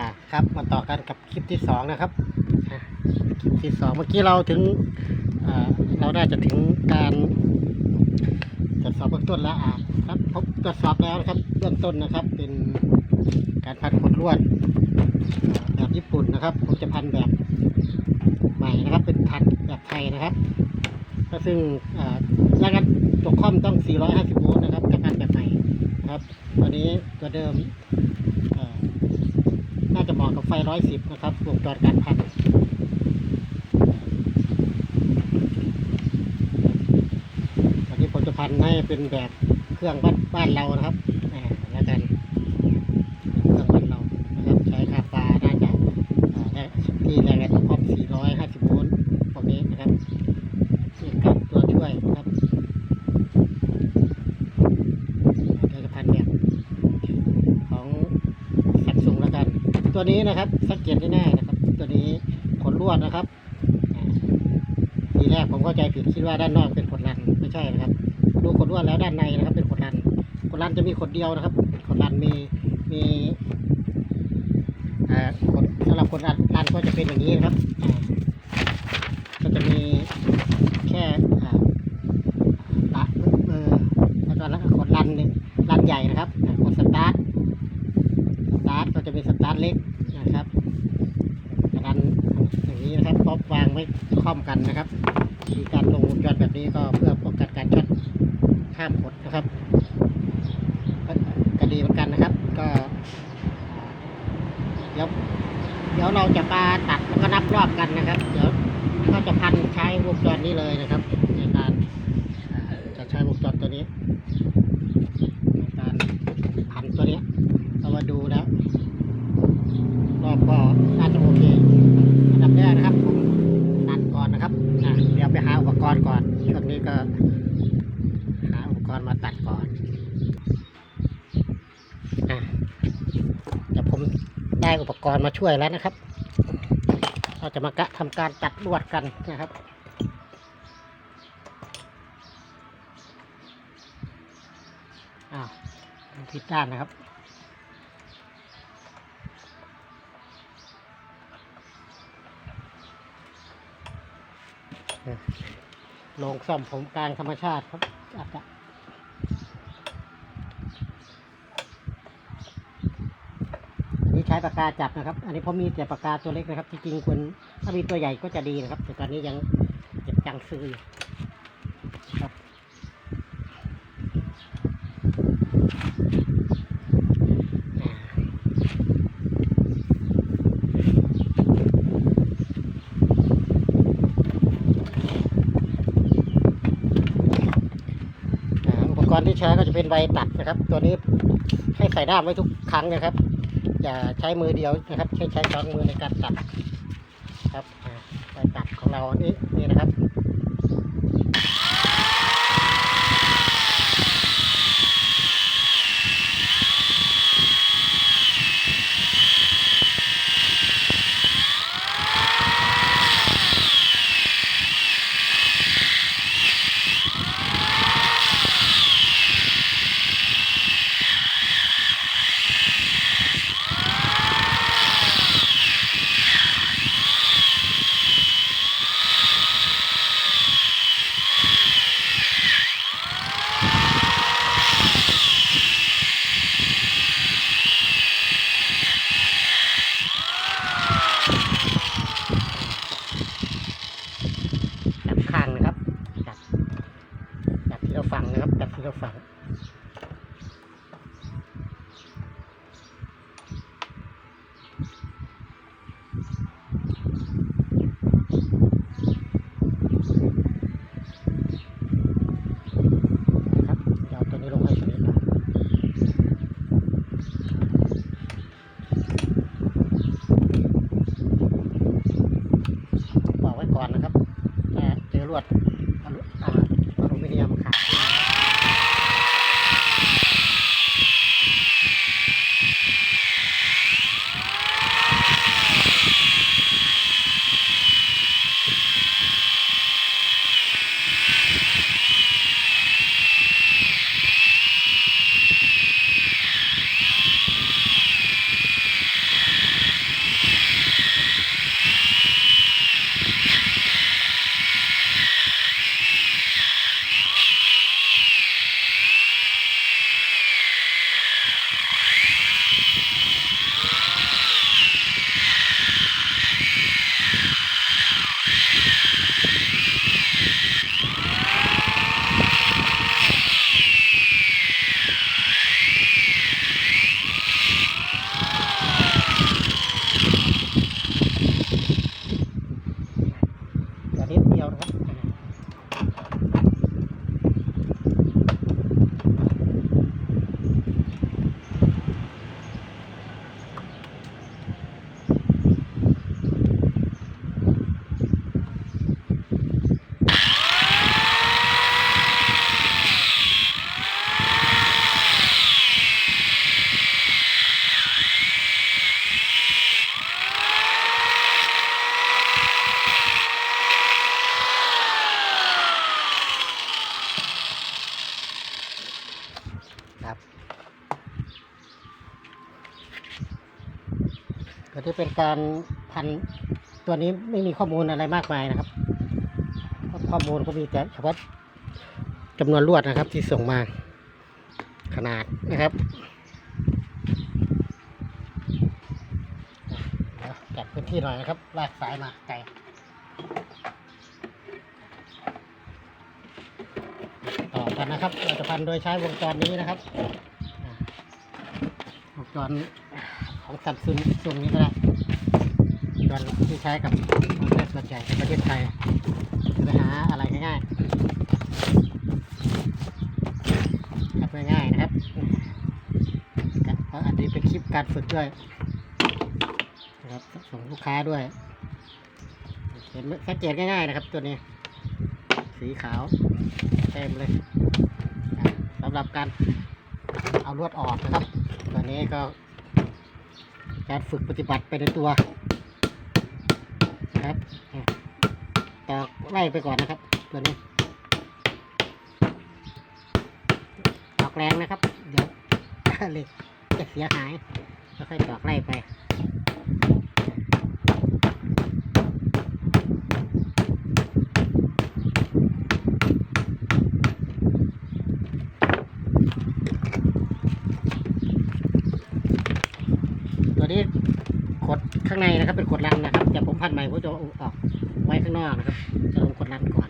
อ่าครับมาต่อกันกับคลิปที่สองนะครับคลิปที่สองเมื่อกี้เราถึงเราได้จะถึงการตรวจสอบเบื้องต้นแล้วอ่าครับพบตรวจสอบแล้วนะครับเบื้องต้นนะครับ เป็นการพันขดลวดแบบญี่ปุ่นนะครับผมจะพันแบบใหม่นะครับ เป็นพันแบบไทยนะครับก็ซึ่งอ่าแรงงานตกข้อมต้อง 450 โวลต์นะครับจะพันแบบใหม่ครับ ตอนนี้ตัวเดิม น่าจะเหมาะกับไฟร้อยสิบนะครับวงจรการพันวันนี้ผมจะพันให้เป็นแบบเครื่องบ้านบ้านเรานะครับอ่าแล้วกันเครื่องบ้านเรานะครับใช้คาปาน่าจะอ่าได้ที่แรงงานตัวครอบ450 โวลต์พวกนี้นะครับนี่ครับตัวช่วยนะครับเดี๋ยวจะพันแบบของ สักสูงแล้วกัน ตัวนี้นะครับ สังเกตง่ายๆนะครับ ตัวนี้ขนลวดนะครับทีแรกผมเข้าใจผิดคิดว่าด้านนอกเป็นขนรันไม่ใช่นะครับ ดูขนลวดแล้วด้านในนะครับ เป็นขนรันขนรันจะมีขนเดียวนะครับขนรันมีมีอ่าสำหรับขนรันรันก็จะเป็นอย่างนี้นะครับอ่าก็จะมีแค่อ่าปะเออแล้วก็แล้วก็ขนรันหนึ่งรันใหญ่นะครับอ่าขนสตาร์ท สตาร์ทก็จะเป็นสตาร์ทเล็กนะครับรันอย่างนี้นะครับป๊อปวางไว้คล่อมกันนะครับมีการลงวงจรแบบนี้ก็เพื่อป้องกันการช็อตข้ามกดนะครับก็ก็ดีเหมือนกันนะครับ ก็เดี๋ยวเดี๋ยวเราจะมาตัดแล้วก็นับรอบกันนะครับ เดี๋ยวก็จะพันใช้วงจรนี้เลยนะครับ ในการอ่าจะใช้วงจรตัวนี้ ในการพันตัวนี้ เรามาดูแล้วรอบก็น่าจะโอเคอันดับแรกนะครับผมตัดก่อนนะครับอะเดี๋ยวไปหาอุปกรณ์ก่อนช่วงนี้ก็ หาอุปกรณ์มาตัดก่อนอะเดี๋ยวผมได้อุปก รณ์มาช่วยแล้วนะครับ เราจะมากะทำการตัดลวดกันนะครับอ้าวผิดด้านนะครับโรงซ่อมผมกลางธรรมชาติครับอาจจะอันนี้ใช้ปากกาจับนะครับ อันนี้ผมมีแต่ปากกาตัวเล็กนะครับ จริงๆควรถ้ามีตัวใหญ่ก็จะดีนะครับ แต่ตอนนี้ยังเก็บจังซื้ออยู่ครับอ่าอุปกรณ์ที่ใช้ก็จะเป็นใบตัดนะครับ ตัวนี้ให้ใส่ด้ามไว้ทุกครั้งนะครับ อย่าใช้มือเดียวนะครับใช้ใช้สองมือในการตัดครับกาใบตัดของเรานี่นี่นะครับข้างนะครับจับจับที่เราฝังนะครับจับที่เราฝังนะครับเดี๋ยวเอาตัวนี้ลงให้สนิทก่อนบอ ก่อนนะครับถ้าเจอลวดอลูอ่าอลูมิเนียมขาด การพันตัวนี้ไม่มีข้อมูลอะไรมากมายนะครับ ข้อมูลก็มีแต่เฉพาะจำนวนลวดนะครับ ที่ส่งมาขนาดนะครับจัดพื้นที่หน่อยนะครับ ลากสายมาไกลต่อกันนะครับ เราจะพันโดยใช้วงจรนี้นะครับอ่าวงจรของซัมซุงซุงนี้ก็ได้ จรที่ใช้กับมอเตอร์ส่วนใหญ่ในประเทศไทยจะไปหาอะไรง่ายๆจับง่ายๆนะครับอันนี้เป็นคลิปการฝึกด้วยนะครับส่งลูกค้าด้วยเห็นไหมสังเกตง่ายๆนะครับ ตัวนี้ สีขาวเต็มเลยสำหรับการเอาลวดออกนะครับ ตัวนี้ก็การฝึกปฏิบัติไปในตัว นะครับอะตอกไล่ไปก่อนนะครับตัวนี้ตอกแรงนะครับ เดี๋ยวเหล็กจะเสียหายค่อยตอกไล่ไป ตัวนี้ขดข้างในนะครับ เป็นขดรันนะครับแต่ ผมพันใหม่ผมจะออกไว้ข้างนอกนะครับ จะลงขดรันก่อน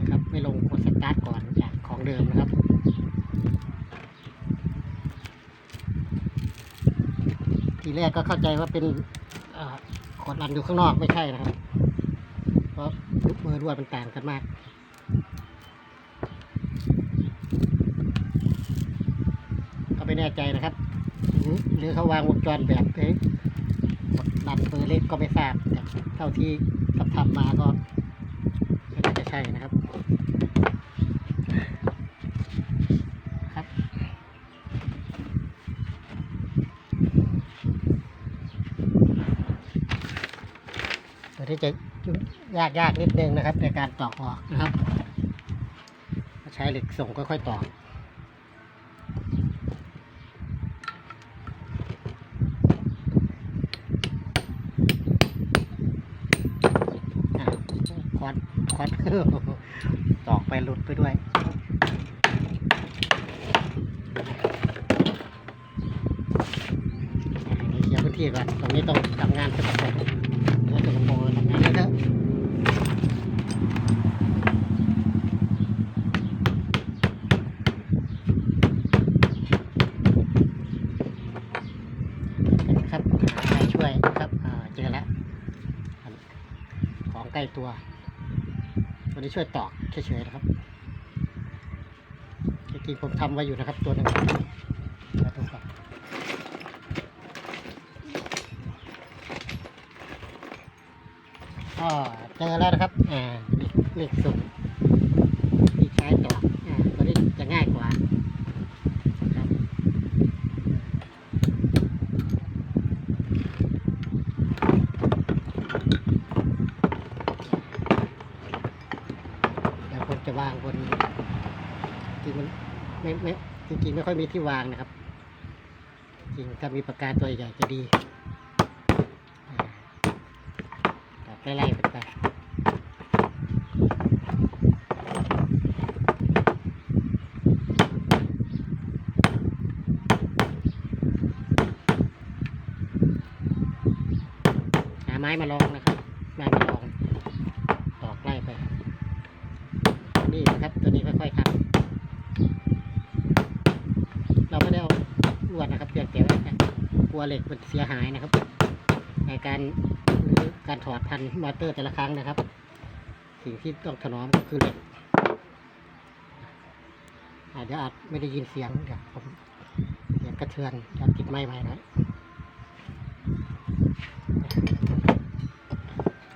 นะครับ ไม่ลงขดสตาร์ทก่อนจากของเดิมนะครับทีแรกก็เข้าใจว่าเป็นเอ่อขดรันอยู่ข้างนอกไม่ใช่นะครับ เพราะลูกมือด้วยมันต่างกันมากก็ไม่แน่ใจนะครับ หรือหรือเขาวางวงจรแบบเอ๊ะ กดดันเบอร์เล็กก็ไม่ทราบแต่เท่าที่ทำทำมาก็ไม่น่าจะใช่นะครับ ครับ ตัวที่จะยุ่งยากยากนิดนึงนะครับ ในการตอกออกนะครับ ใช้เหล็กส่งค่อยๆตอก อะควันควัน ตอก ไปด้วยอะเดี๋ยวพื้นที่ก่อนตรงนี้ต้องทำงานสกปรกเนื้อสกปรกทำงานเถอะครับหาอะไรช่วยครับเจอแล้วของใกล้ตัว วันนี้ช่วยตอกเฉยๆนะครับ จริงๆผมทำไว้อยู่นะครับ ตัวหนึ่งมาดูก่อนก็เจอแล้วนะครับอ่าเลขสุ่มที่ใช้ตออ่าตัวนี้จะง่ายกว่าครับเดี๋ยวผมจะวางบนจริงมัน ไม่ไม่จริงๆไม่ค่อยมีที่วางนะครับ จริงถ้ามีปากกาตัวใหญ่จะดีตอกไล่ๆกันไปหาไม้มาลองนะครับ ไม้มาลองตอกไล่ไป นี่นะครับ ตัวนี้ค่อยๆทำเราไม่ได้เอา แต่ว่ากลัวเหล็กมันเสียหายนะครับ ในการหรือการถอดพันมอเตอร์แต่ละครั้งนะครับ สิ่งที่ต้องถนอมก็คือเหล็กอาเดี๋ยวอาจไม่ได้ยินเสียงเดี๋ยวผมเสียงกระเทือนจะติดไม้ใหมนะ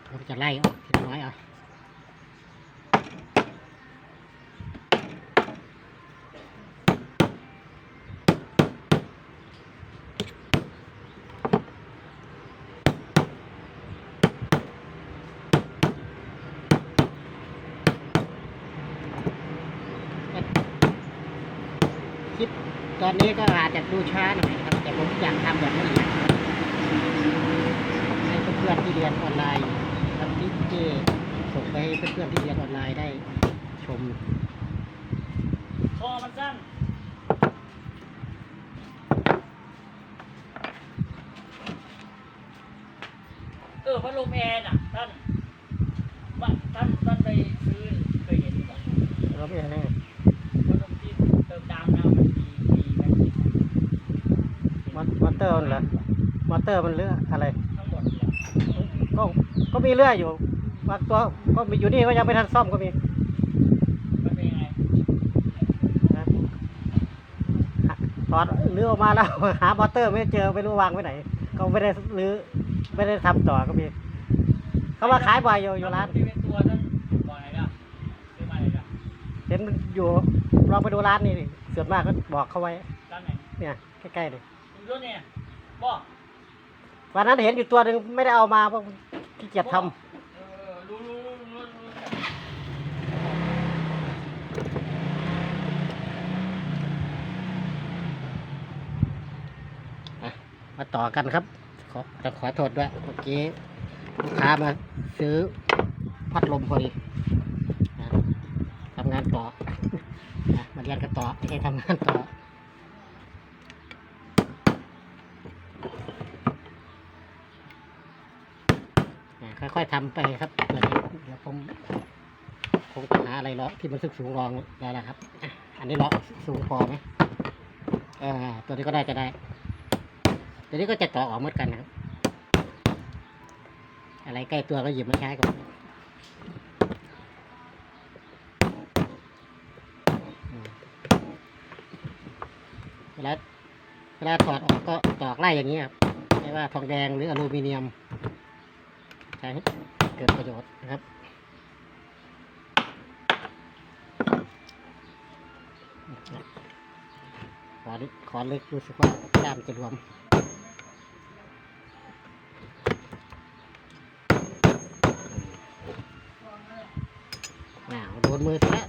ผมจะไล่ออกทีละน้อยเอา คลิปตอนนี้ก็อาจจะดูช้าหน่อยครับ แต่ผมอยากทำแบบละเอียดให้เพื่อนๆที่เรียนออนไลน์ครับที่ที่ส่งไปให้เพื่อนๆที่เรียนออนไลน์ได้ชม คอมันสั้น เออพัดลมแอร์น่ะท่านว่าท่านท่านไปซื้อเคยเห็นหรือเปล่า แล้วเป็นยังไง พัดลมที่เติมน้ำน้ำมันมีมีแม็กซ์ มอมอเตอร์มันเหรอม อเตอร์มันเรืออะไรทั้งหมดเลยก็ก็มีเรื่อยอยู่บางตัวก็มีอยู่นี่ก็ยังไม่ทันซ่อมก็มีมันเป็นยังไงนะถอดเรือออกมาแล้วหามอเตอร์ไม่เจอไม่รู้วางไว้ไหน ก็ไม่ได้รื้อไม่ได้ทำต่อก็มี เขามาขายบ่อยอยู่อยู่ร้านที่เป็นตัวนั้นบอกไหนล่ะซื้อมาไหนล่ะเห็นอยู่ลองไปดูร้านนี่ดิส่วนมากก็บอกเขาไว้ ร้านไหน เนี่ย ใกล้ๆเลยคุณรุ่นเนี่ยบอก วันนั้นเห็นอยู่ตัวหนึ่งไม่ได้เอามาเพราะขี้เกียจทเออรู้รู้รู้รู้รู้จักำมาต่อกันครับ ขอจะขอโทษด้วยเมื่อกี้ลูกค้ามาซื้อพัดลมพอดีนะทำงานต่อนะมาเรียนกันต่อไม่ใช่ทำงานต่อ อ่า ค่อยๆทำไปครับเดี๋ยวผมคงหาอะไรเลาะที่มันสูงสูงรองแล้วล่ะครับอันนี้เลาะสูงพอไหมอ่าตัวนี้ก็ได้จะได้ ตัวนี้ก็จะต่อออกหมดกันนะครับ อะไรใกล้ตัวก็หยิบมาใช้ก่อนอืมเวลาเวลาถอดออกก็ตอกไล่อย่างนี้ครับไม่ว่าทองแดงหรืออลูมิเนียม ใช้เกิดประโยชน์นะครับขอขอลึกรู้สึกว่าด้ามจะรวมอ้าวโดนมือซะแล้ว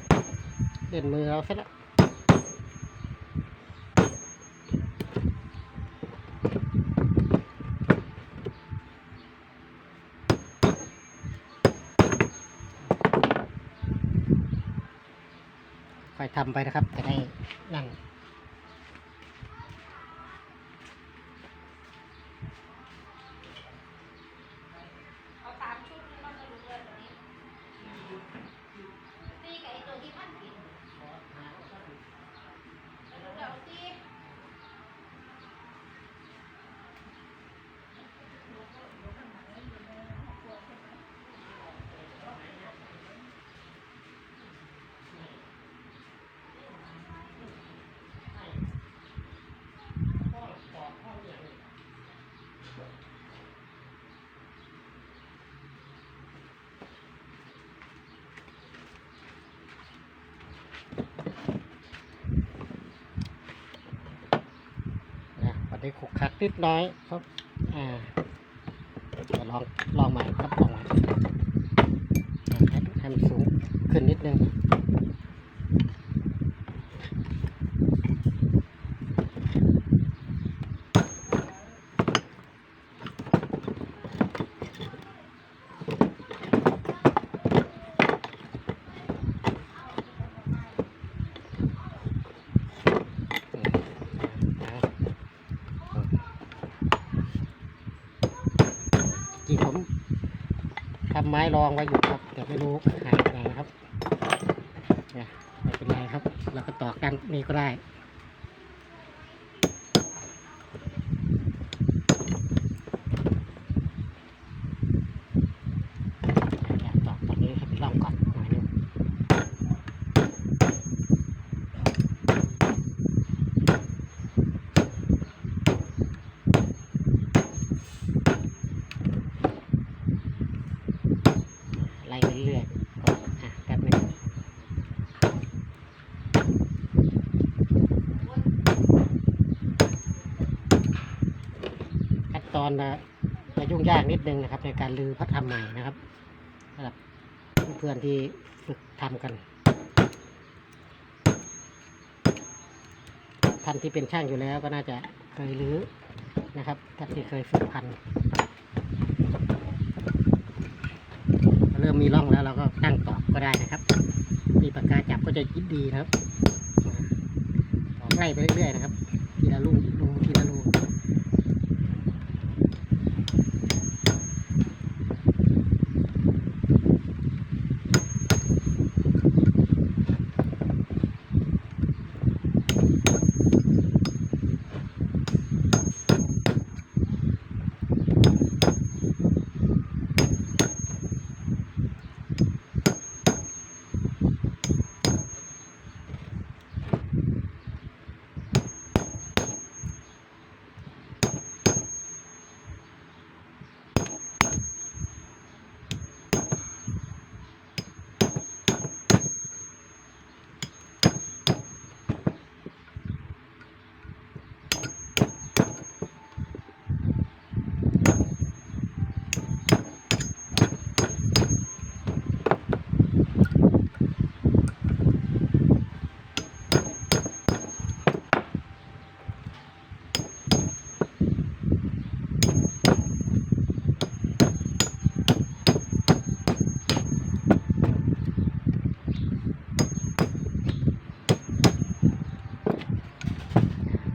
เล่นมือเราซะแล้ว ค่อยทำไปนะครับจะได้นั่ง เอาสามชุดนี่มันจะรู้เลยแบบนี้ตีกับไอ้ตัวที่มันกินแล้วเดี๋ยวตีีขุกขักนิดน้อยครับ อ่าจะลองลองใหม่ครับลองใหม่ให้ให้มันสูงขึ้นนิดนึงอืมอ่าจริงผมทำไม้รองไว้อยู่ครับ แต่ไม่รู้หายไปไหนครับเนี่ยไม่เป็นไรครับ เราก็ต่อกันนี่ก็ได้เนี่ยต่อตอนนี้ให้เป็นร่องก่อนหน่อยนึง ไล่ไปเรื่อยๆก็อะแป๊บหนึงขั้นต อนจะยุ่งยากนิดนึงนะครับ ในการลือพัดทำใหม่นะครับสำหรับเพื่อนที่ฝึกทำกัน ท่านที่เป็นช่างอยู่แล้วก็น่าจะเคยรื้อนะครับท่านที่เคยฝึกพันเริ่มมีร่องแล้วเราก็ตั้งตอกก็ได้นะครับ มีปากกาจับก็จะยิดดีนะครับตอกไล่ไปเรื่อยๆนะครับ ทีละลูกลูกทีละลูก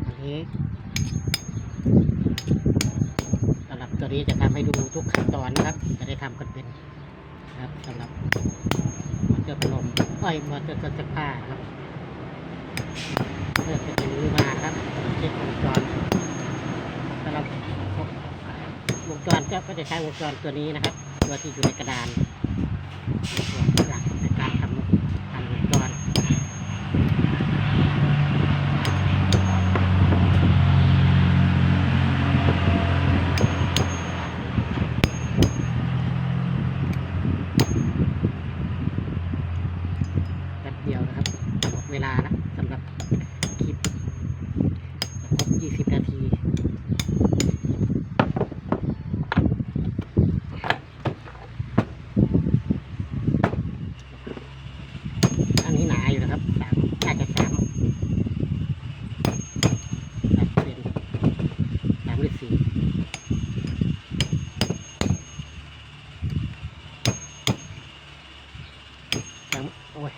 อันนี้สำหรับ ตัวนี้จะทำให้ดูทุกขั้นตอนนะครับ จะได้ทำกันเป็นครับสำหรับมอเตอร์พัดลมเอ้ยมอเตอร์ซักผ้าครับเพื่อจะเป็นมือมาครับเช็ควงจรสำหรับวงจรก็จะใช้วงจรตัวนี้นะครับ ตัวที่อยู่ในกระดานวหลักในการทำทำวงจร แป๊บ เดียวนะครับเวลานะสำหรับคลิปครบ20 นาที อันนี้หนาอยู่นะครับสามน่าจะสามสามเป็นสามหรือสี่สามโอ้ย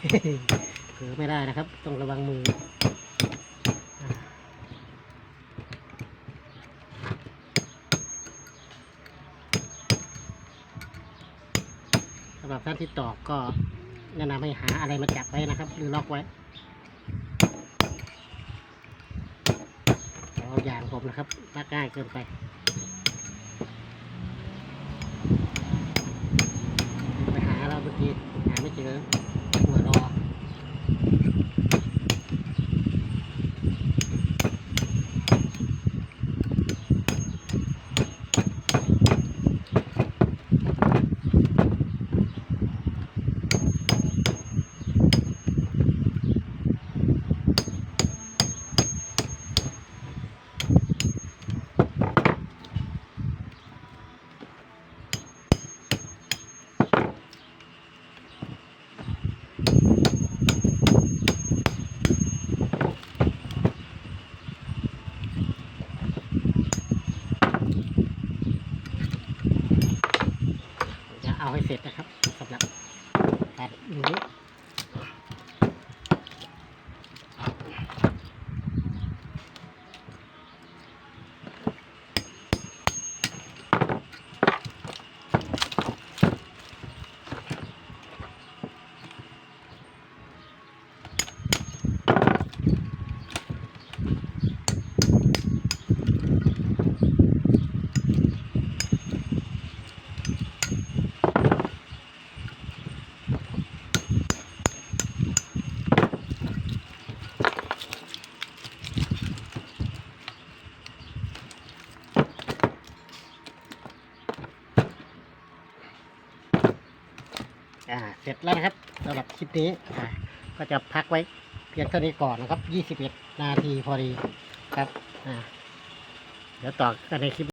เผลอไม่ได้นะครับ ต้องระวังมืออ่าสำหรับท่านที่ตอกก็แนะนำให้หาอะไรมาจับไว้นะครับ หรือล็อกไว้เอาอย่างผมนะครับมักง่ายเกินไปไปหาเราเมื่อกี้หาไม่เจอหัวรอ จะเอาให้เสร็จนะครับสำหรับการรู้ อ่าเสร็จ แล้วนะครับสำหรับคลิปนี้ก็จะพักไว้เพียงเท่านี้ก่อนนะครับ 21 นาทีพอดีครับเดี๋ยวต่อกันในคลิป